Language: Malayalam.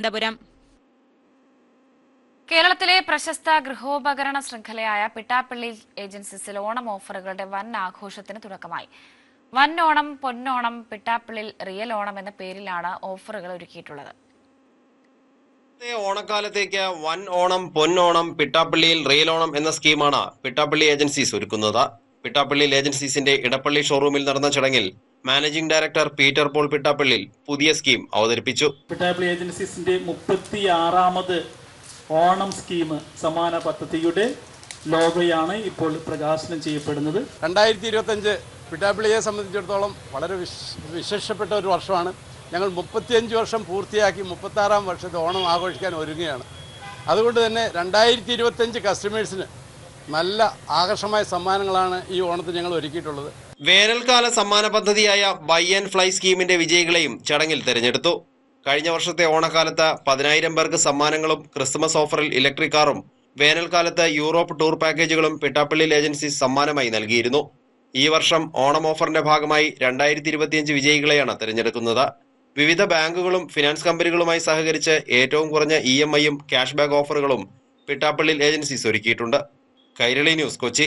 തിരുവനന്തപുരം. കേരളത്തിലെ പ്രശസ്ത ഗൃഹോപകരണ ശൃംഖലയായ പിട്ടാപ്പള്ളി ഏജൻസീസിൽ ഓണം ഓഫറുകളുടെ വൻ ആഘോഷത്തിന് തുടക്കമായി. വൻ ഓണം പൊന്നോണം പിട്ടാപ്പള്ളിൽ റിയൽ ഓണം എന്ന പേരിലാണ് ഓഫറുകൾ ഒരുക്കിയിട്ടുള്ളത്. ഓണക്കാലത്തേക്ക് വൻ ഓണം പൊന്നോണം പിട്ടാപ്പള്ളിയിൽ റിയൽ ഓണം എന്ന സ്കീമാണ് പിട്ടാപ്പള്ളി ഏജൻസീസ് ഒരുക്കുന്നത്. പിട്ടാപ്പള്ളിയിൽ ഏജൻസീസിന്റെ ഇടപ്പള്ളി ഷോറൂമിൽ നടന്ന ചടങ്ങിൽ മാനേജിംഗ് ഡയറക്ടർ പീറ്റർ പോൾ പിട്ടാപ്പള്ളിയിൽ പുതിയ സ്കീം അവതരിപ്പിച്ചു. പിട്ടാപ്പള്ളി ഏജൻസീസിന്റെ മുപ്പത്തി ആറാമത് ഓണം സ്കീം സമാന പദ്ധതിയുടെ ലോഗോയാണ് ഇപ്പോൾ പ്രകാശനം ചെയ്യപ്പെടുന്നത്. രണ്ടായിരത്തി ഇരുപത്തഞ്ച് പിട്ടാപ്പിള്ളിയെ സംബന്ധിച്ചിടത്തോളം വളരെ വിശേഷപ്പെട്ട ഒരു വർഷമാണ്. ഞങ്ങൾ മുപ്പത്തിയഞ്ച് വർഷം പൂർത്തിയാക്കി മുപ്പത്താറാം വർഷത്തെ ഓണം ആഘോഷിക്കാൻ ഒരുങ്ങുകയാണ്. അതുകൊണ്ട് തന്നെ രണ്ടായിരത്തി ഇരുപത്തഞ്ച് കസ്റ്റമേഴ്സിന് നല്ല ആകർഷമായ സമ്മാനങ്ങളാണ് ഈ ഓണത്തിന് ഞങ്ങൾ ഒരുക്കിയിട്ടുള്ളത്. വേനൽക്കാല സമ്മാന പദ്ധതിയായ ബൈ ആൻഡ് ഫ്ലൈ സ്കീമിന്റെ വിജയികളെയും ചടങ്ങിൽ തെരഞ്ഞെടുത്തു. കഴിഞ്ഞ വർഷത്തെ ഓണക്കാലത്ത് പതിനായിരം പേർക്ക് സമ്മാനങ്ങളും ക്രിസ്മസ് ഓഫറിൽ ഇലക്ട്രിക് കാറും വേനൽക്കാലത്ത് യൂറോപ്പ് ടൂർ പാക്കേജുകളും പിട്ടാപ്പള്ളിയിൽ ഏജൻസി സമ്മാനമായി നൽകിയിരുന്നു. ഈ വർഷം ഓണം ഓഫറിന്റെ ഭാഗമായി രണ്ടായിരത്തി ഇരുപത്തിയഞ്ച് വിജയികളെയാണ് തിരഞ്ഞെടുക്കുന്നത്. വിവിധ ബാങ്കുകളും ഫിനാൻസ് കമ്പനികളുമായി സഹകരിച്ച് ഏറ്റവും കുറഞ്ഞ ഇ എം ഐയും ക്യാഷ് ബാക്ക് ഓഫറുകളും പിട്ടാപ്പള്ളിയിൽ ഏജൻസീസ് ഒരുക്കിയിട്ടുണ്ട്. കൈരളി ന്യൂസ് കൊച്ചി.